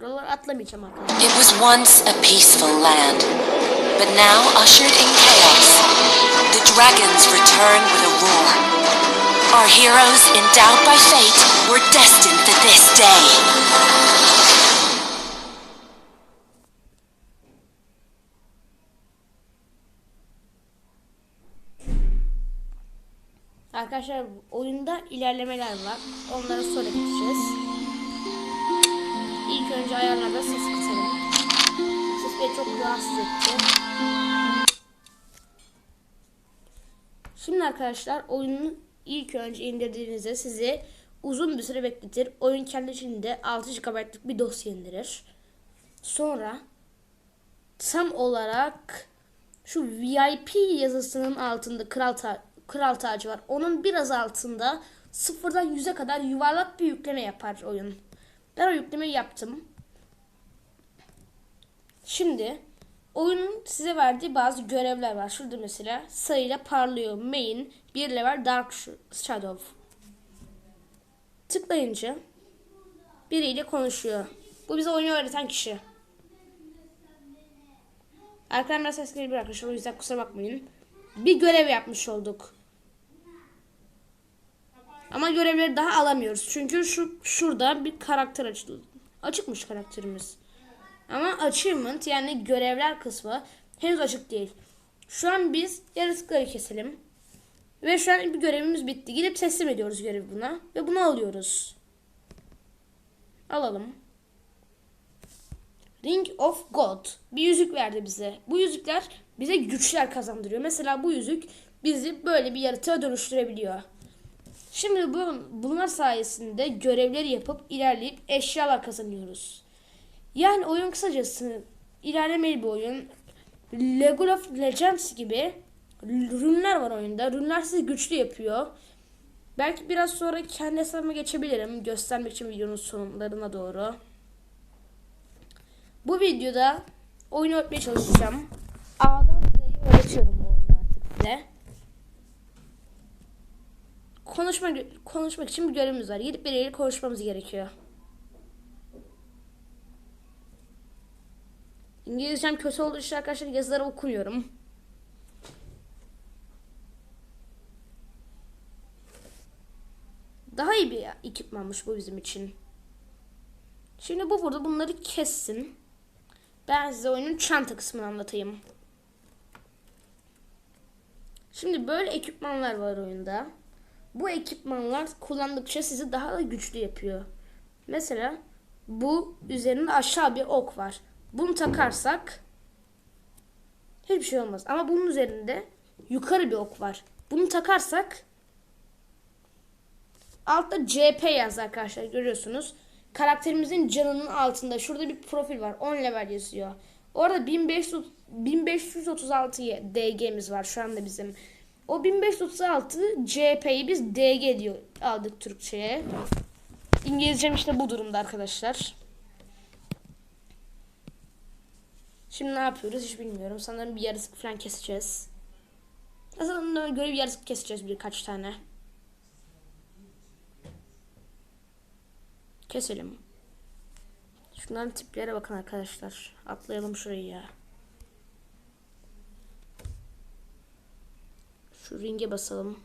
Buraları atlamayacağım arkadaşlar. It was once a peaceful land, but now ushered in chaos. The dragons return with a roar. Our heroes, endowed by fate, were destined for this day. Arkadaşlar oyunda ilerlemeler var. Onlara sonra geçeceğiz. Önce ayarlarda ses kısalım. Ses beni çok rahatsız etti. Şimdi arkadaşlar oyunu ilk önce indirdiğinizde sizi uzun bir süre bekletir. Oyun kendi içinde 6 GB'lık bir dosya indirir. Sonra tam olarak şu VIP yazısının altında kral ta kral tacı var. Onun biraz altında sıfırdan yüze kadar yuvarlak bir yükleme yapar oyun. Ben o yüklemeyi yaptım. Şimdi oyunun size verdiği bazı görevler var. Şurada mesela sayıyla parlıyor. Main, bir level Dark Shadow. Tıklayınca biriyle konuşuyor. Bu bize oyunu öğreten kişi. Arkadan biraz ses gelebilir arkadaşlar. O yüzden kusura bakmayın. Bir görev yapmış olduk. Ama görevleri daha alamıyoruz. Çünkü şu şurada bir karakter açıldı. Açıkmış karakterimiz. Ama achievement yani görevler kısmı henüz açık değil. Şu an biz yaratıkları keselim. Ve şu an bir görevimiz bitti. Gidip teslim ediyoruz görevi buna. Ve bunu alıyoruz. Alalım. Ring of God. Bir yüzük verdi bize. Bu yüzükler bize güçler kazandırıyor. Mesela bu yüzük bizi böyle bir yaratığa dönüştürebiliyor. Şimdi bu, bunlar sayesinde görevleri yapıp ilerleyip eşyalar kazanıyoruz. Yani oyun kısacası ilerlemeli bir oyun. League of Legends gibi rünler var oyunda. Rünler sizi güçlü yapıyor. Belki biraz sonra kendi hesabıma geçebilirim. Göstermek için videonun sonlarına doğru. Bu videoda oyunu öğretmeye çalışacağım. A'dan Z'yi öğretiyorum bu oyunu artık size. Konuşma, konuşmak için bir görevimiz var. Gidip biriyle konuşmamız gerekiyor. İngilizcem kötü olduğu için arkadaşlar yazıları okumuyorum. Daha iyi bir ekipmanmış bu bizim için. Şimdi bu burada bunları kessin. Ben size oyunun çanta kısmını anlatayım. Şimdi böyle ekipmanlar var oyunda. Bu ekipmanlar kullandıkça sizi daha da güçlü yapıyor. Mesela bu üzerinde aşağı bir ok var. Bunu takarsak hiçbir şey olmaz. Ama bunun üzerinde yukarı bir ok var. Bunu takarsak altta CP yaz arkadaşlar görüyorsunuz. Karakterimizin canının altında şurada bir profil var. 10 level yazıyor. Orada 1500 1536 DG'miz var şu anda bizim. O 1536 CP'yi biz DG diyor aldık Türkçe'ye. İngilizcem işte bu durumda arkadaşlar. Şimdi ne yapıyoruz hiç bilmiyorum. Sanırım bir yarısı falan keseceğiz. Aslında göre bir yarısı keseceğiz birkaç tane. Keselim. Şunların tiplere bakın arkadaşlar. Atlayalım şurayı ya. Şu ringe basalım.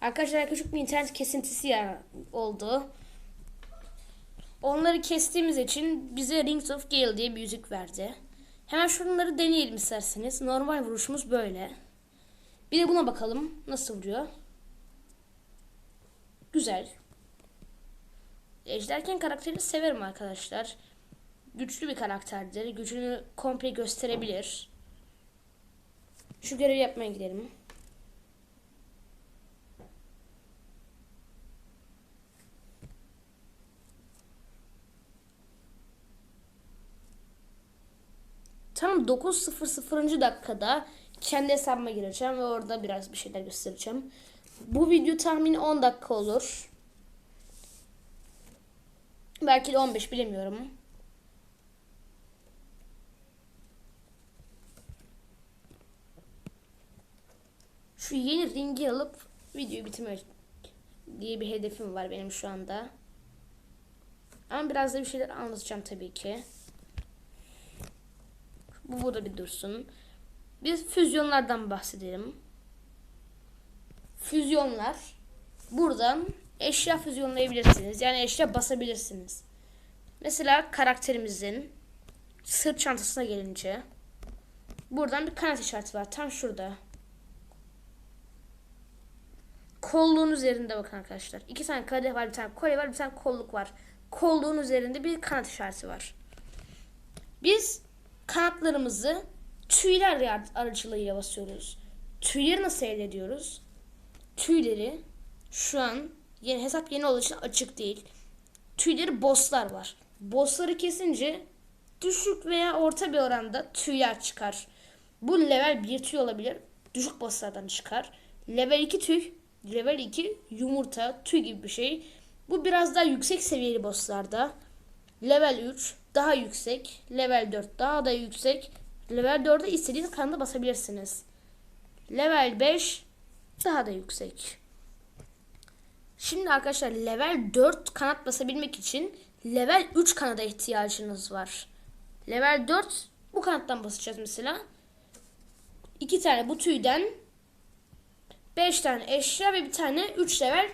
Arkadaşlar küçük bir internet kesintisi ya oldu. Onları kestiğimiz için bize Rings of Gale diye bir yüzük verdi. Hemen şunları deneyelim isterseniz. Normal vuruşumuz böyle. Bir de buna bakalım. Nasıl vuruyor? Güzel. Ejderken karakterini severim arkadaşlar. Güçlü bir karakterdir. Gücünü komple gösterebilir. Şu görevi yapmaya gidelim. Tam 9.00. dakikada kendi hesabıma gireceğim ve orada biraz bir şeyler göstereceğim. Bu video tahmini 10 dakika olur. Belki de 15 bilemiyorum. Şu yeni ringi alıp videoyu bitirmeye diye bir hedefim var benim şu anda. Ama biraz da bir şeyler anlatacağım tabii ki. Bu burada bir dursun. Biz füzyonlardan bahsedelim. Füzyonlar buradan eşya füzyonlayabilirsiniz. Yani eşya basabilirsiniz. Mesela karakterimizin sırt çantasına gelince buradan bir kanat işareti var. Tam şurada. Kolluğun üzerinde bakın arkadaşlar. İki tane kadeh var, bir tane kolye var, bir tane kolluk var. Kolluğun üzerinde bir kanat işareti var. Biz kanatlarımızı tüyler aracılığıyla basıyoruz. Tüyleri nasıl elde ediyoruz? Tüyleri şu an yeni hesap yeni olduğu için açık değil. Tüyleri bosslar var. Bossları kesince düşük veya orta bir oranda tüyler çıkar. Bu level 1 tüy olabilir. Düşük bosslardan çıkar. Level 2 tüy. Level 2 yumurta, tüy gibi bir şey. Bu biraz daha yüksek seviyeli bosslarda. Level 3 daha yüksek. Level 4 daha da yüksek. Level 4'e istediğiniz kanada basabilirsiniz. Level 5 daha da yüksek. Şimdi arkadaşlar level 4 kanat basabilmek için level 3 kanada ihtiyacınız var. Level 4 bu kanattan basacağız mesela. 2 tane bu tüyden 5 tane eşya ve bir tane 3 level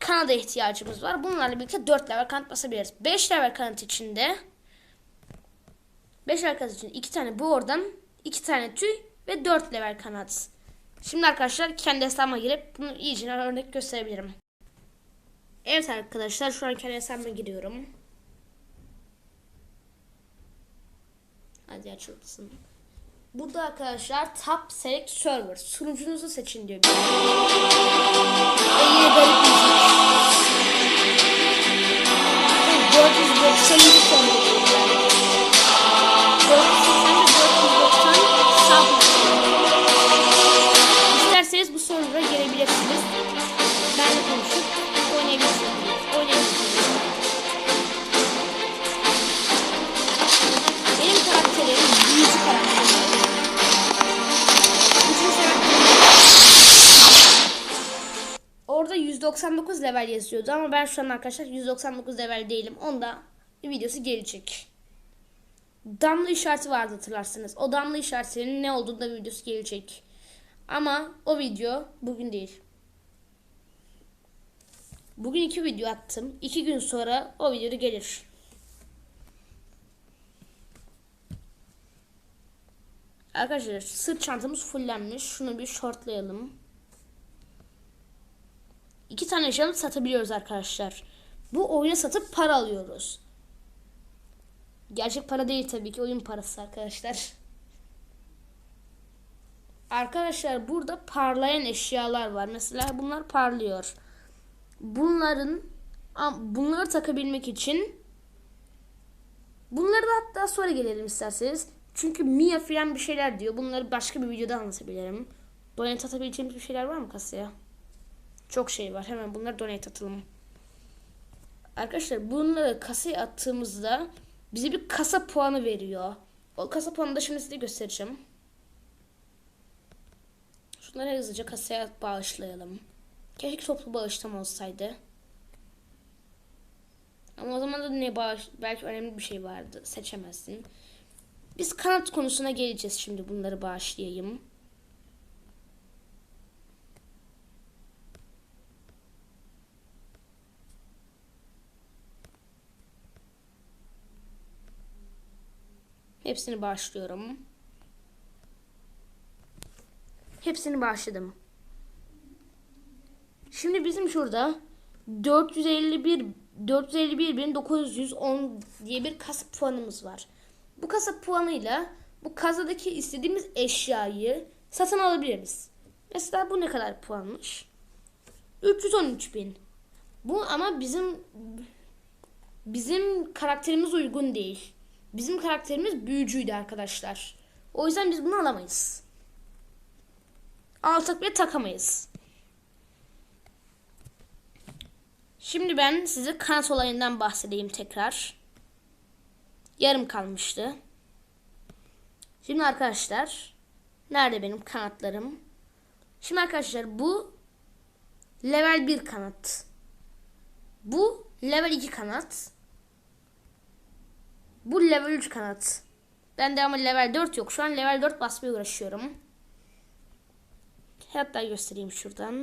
kanada ihtiyacımız var. Bunlarla birlikte 4 level kanat basabiliriz. 5 level kanat içinde 5 level kanat için 2 tane bu oradan 2 tane tüy ve 4 level kanat. Şimdi arkadaşlar kendi hesabıma girip bunu iyice örnek gösterebilirim. Evet arkadaşlar şu an kendi hesabıma giriyorum. Hadi açılsın. Burada arkadaşlar Top Select Server. Sunucunuzu seçin diyor. Yine garip 490. 199 level yazıyordu ama ben şu an arkadaşlar 199 level değilim. Onda videosu gelecek. Damla işareti vardı hatırlarsınız. O damla işaretinin ne olduğunu da bir videosu gelecek. Ama o video bugün değil. Bugün iki video attım. İki gün sonra o video gelir. Arkadaşlar sırt çantamız fullenmiş. Şunu bir shortlayalım. İki tane eşyalı satabiliyoruz arkadaşlar. Bu oyuna satıp para alıyoruz. Gerçek para değil tabii ki oyun parası arkadaşlar. Arkadaşlar burada parlayan eşyalar var. Mesela bunlar parlıyor. Bunların bunları takabilmek için bunları da hatta sonra gelelim isterseniz. Çünkü Mia filan bir şeyler diyor. Bunları başka bir videoda anlatabilirim. Donate atabileceğimiz bir şeyler var mı kasaya? Çok şey var. Hemen bunları donate atalım. Arkadaşlar bunları kasaya attığımızda bize bir kasa puanı veriyor. O kasa puanını da şimdi size göstereceğim. Şunları hızlıca kasaya bağışlayalım. Keşke toplu bağışlama olsaydı. Ama o zaman da ne bağış belki önemli bir şey vardı. Seçemezsin. Biz kanat konusuna geleceğiz şimdi bunları bağışlayayım. Hepsini bağışlıyorum. Hepsini bağışladım. Şimdi bizim şurada 451 451.910 diye bir kasa puanımız var. Bu kasa puanıyla bu kasadaki istediğimiz eşyayı satın alabiliriz. Mesela bu ne kadar puanmış? 313.000. Bu ama bizim bizim karakterimiz uygun değil. Bizim karakterimiz büyücüydü arkadaşlar. O yüzden biz bunu alamayız. Alsak bile takamayız. Şimdi ben size kanat olayından bahsedeyim tekrar. Yarım kalmıştı. Şimdi arkadaşlar nerede benim kanatlarım? Şimdi arkadaşlar bu level 1 kanat. Bu level 2 kanat. Bu level 3 kanat. Ben de ama level 4 yok. Şu an level 4 basmaya uğraşıyorum. Hatta göstereyim şuradan.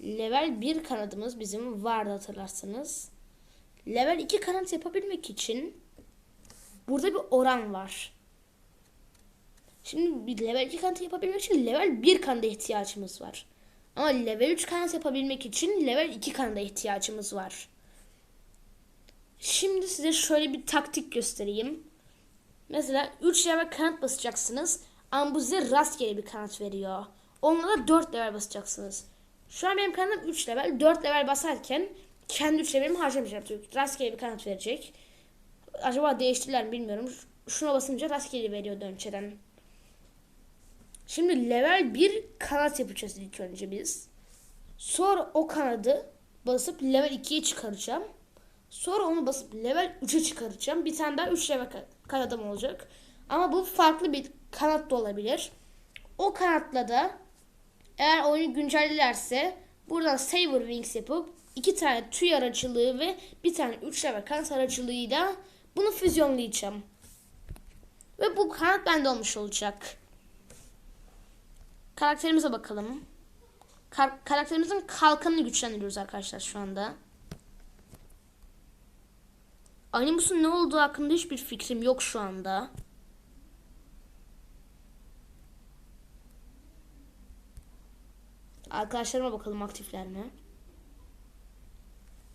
Level 1 kanadımız bizim vardı hatırlarsanız. Level 2 kanat yapabilmek için burada bir oran var. Şimdi bir level 2 kanat yapabilmek için level 1 kanada ihtiyacımız var. Ama level 3 kanat yapabilmek için level 2 kanada ihtiyacımız var. Şimdi size şöyle bir taktik göstereyim. Mesela 3 level kanat basacaksınız. Ama bu size rastgele bir kanat veriyor. Onunla da 4 level basacaksınız. Şu an benim kanatım 3 level. 4 level basarken kendi 3 levelimi harcamayacağım. Çünkü rastgele bir kanat verecek. Acaba değiştirirler mi bilmiyorum. Şuna basınca rastgele veriyor önceden. Şimdi level 1 kanat yapacağız ilk önce biz. Sonra o kanadı basıp level 2'ye çıkaracağım. Sonra onu basıp level 3'e çıkaracağım. Bir tane daha 3 level ka- kanadım olacak. Ama bu farklı bir kanat da olabilir. O kanatla da eğer oyunu güncellerse buradan Saber Wings yapıp iki tane tüy aracılığı ve bir tane 3 level kanat aracılığıyla bunu füzyonlayacağım. Ve bu kanat bende olmuş olacak. Karakterimize bakalım. Kar- karakterimizin kalkanını güçlendiriyoruz arkadaşlar şu anda. Animus'un ne olduğu hakkında hiçbir fikrim yok şu anda. Arkadaşlarıma bakalım aktifler mi?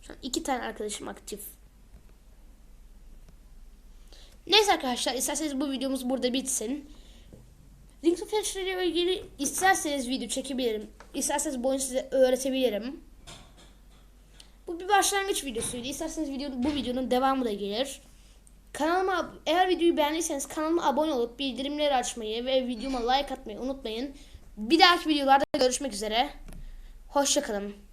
Şu an iki tane arkadaşım aktif. Neyse arkadaşlar isterseniz bu videomuz burada bitsin. Of Fire ile ilgili isterseniz video çekebilirim. İsterseniz bu oyunu size öğretebilirim. Bu bir başlangıç videosuydu. İsterseniz video, bu videonun devamı da gelir. Kanalıma eğer videoyu beğendiyseniz kanalıma abone olup bildirimleri açmayı ve videoma like atmayı unutmayın. Bir dahaki videolarda görüşmek üzere. Hoşçakalın.